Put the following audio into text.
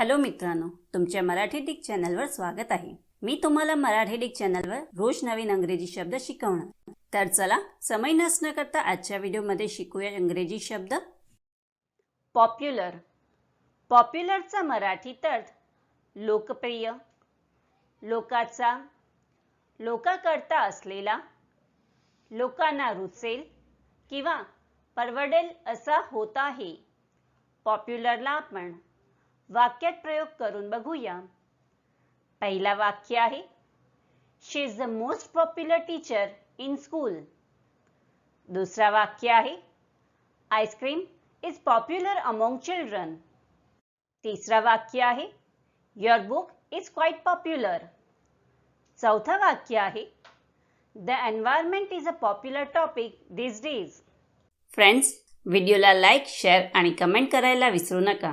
Hello मित्रांनो तुमच्या Marathi Dick चॅनलवर स्वागत आहे. मी तुम्हाला मराठी डिक चॅनलवर रोज नवीन अंग्रेजी शब्द शिकवणार. तर चला समय नसणं करता आजच्या व्हिडिओमध्ये शिकूया इंग्रजी शब्द. पॉप्युलर. पॉप्युलरचा मराठीत अर्थ लोकप्रिय लोकाचा लोकाकरता असलेला लोकांना रुचेल किंवा परवडेल असा होत आहे पॉप्युलरला आपण वाक्यात प्रयोग करून बघूया. पहिला वाक्य आहे she is the most popular teacher in school दुसरा वाक्य आहे ice cream is popular among children तिसरा वाक्य आहे your book is quite popular चौथा वाक्य आहे the environment is a popular topic these days friends व्हिडिओला लाईक शेअर आणि कमेंट करायला विसरू नका.